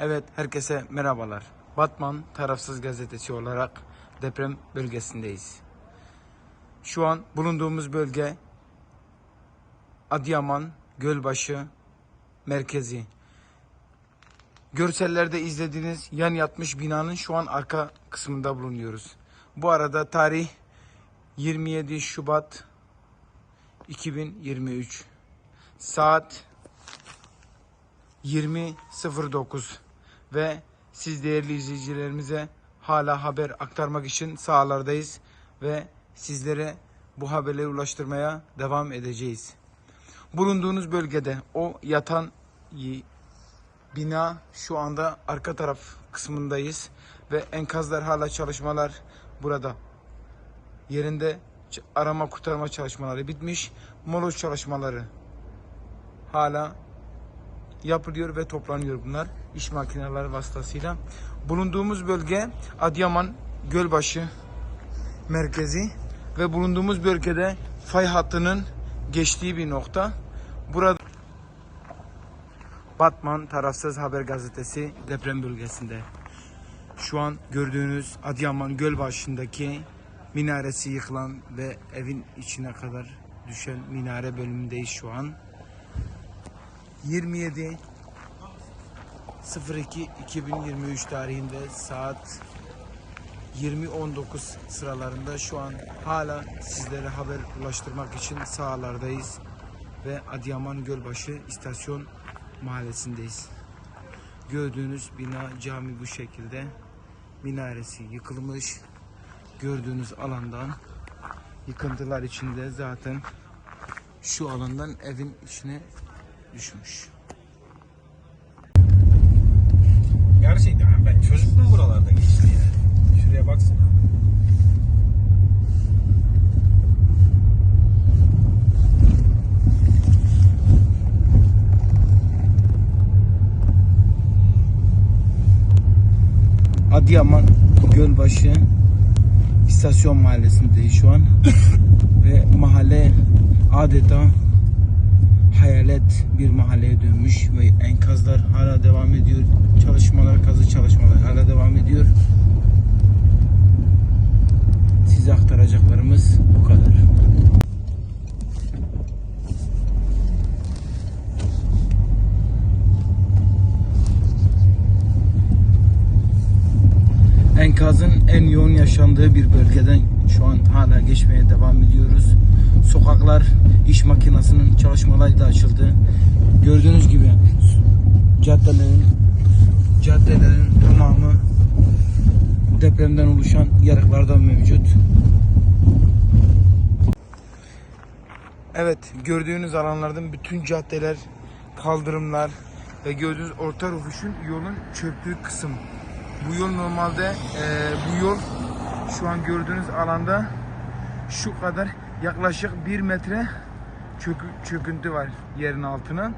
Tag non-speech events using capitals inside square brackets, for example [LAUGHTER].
Evet, herkese merhabalar. Batman Tarafsız Gazetesi olarak deprem bölgesindeyiz. Şu an bulunduğumuz bölge Adıyaman, Gölbaşı merkezi. Görsellerde izlediğiniz yan yatmış binanın şu an arka kısmında bulunuyoruz. Bu arada tarih 27 Şubat 2023. Saat 20.09 ve siz değerli izleyicilerimize hala haber aktarmak için sahalardayız ve sizlere bu haberleri ulaştırmaya devam edeceğiz. Bulunduğunuz bölgede o yatan bina şu anda arka taraf kısmındayız ve enkazlar hala çalışmalar burada. Yerinde arama kurtarma çalışmaları bitmiş. Moloz çalışmaları hala yapılıyor ve toplanıyor bunlar iş makineleri vasıtasıyla. Bulunduğumuz bölge Adıyaman Gölbaşı merkezi ve bulunduğumuz bölgede fay hattının geçtiği bir nokta. Burada Batman Tarafsız Haber Gazetesi deprem bölgesinde. Şu an gördüğünüz Adıyaman Gölbaşı'ndaki minaresi yıkılan ve evin içine kadar düşen minare bölümündeyiz şu an. 27 02 2023 tarihinde saat 20.19 sıralarında şu an hala sizlere haber ulaştırmak için sahalardayız ve Adıyaman Gölbaşı istasyon mahallesindeyiz. Gördüğünüz bina cami bu şekilde minaresi yıkılmış. Gördüğünüz alandan yıkıntılar içinde zaten şu alandan evin içine düşmüş. Gerçekten ben çocukluğum buralarda geçti ya. Şuraya baksana. Adıyaman Gölbaşı istasyon mahallesindeyiz şu an. [COUGHS] Ve mahalle adeta hayalet bir mahalleye dönmüş ve enkazlar hala devam ediyor. Çalışmalar, kazı çalışmalar hala devam ediyor. Size aktaracaklarımız bu kadar. Enkazın en yoğun yaşandığı bir bölgeden şu an hala geçmeye devam ediyoruz. Sokaklar iş makinesinin çalışmaları da açıldı. Gördüğünüz gibi caddelerin caddelerin tamamı depremden oluşan yarıklardan mevcut. Evet gördüğünüz alanlardan bütün caddeler, kaldırımlar ve gördüğünüz orta rufuşun yolun çöktüğü kısım. Bu yol normalde eee, bu yol şu an gördüğünüz alanda şu kadar yaklaşık bir metre çökü- çöküntü var yerin altına.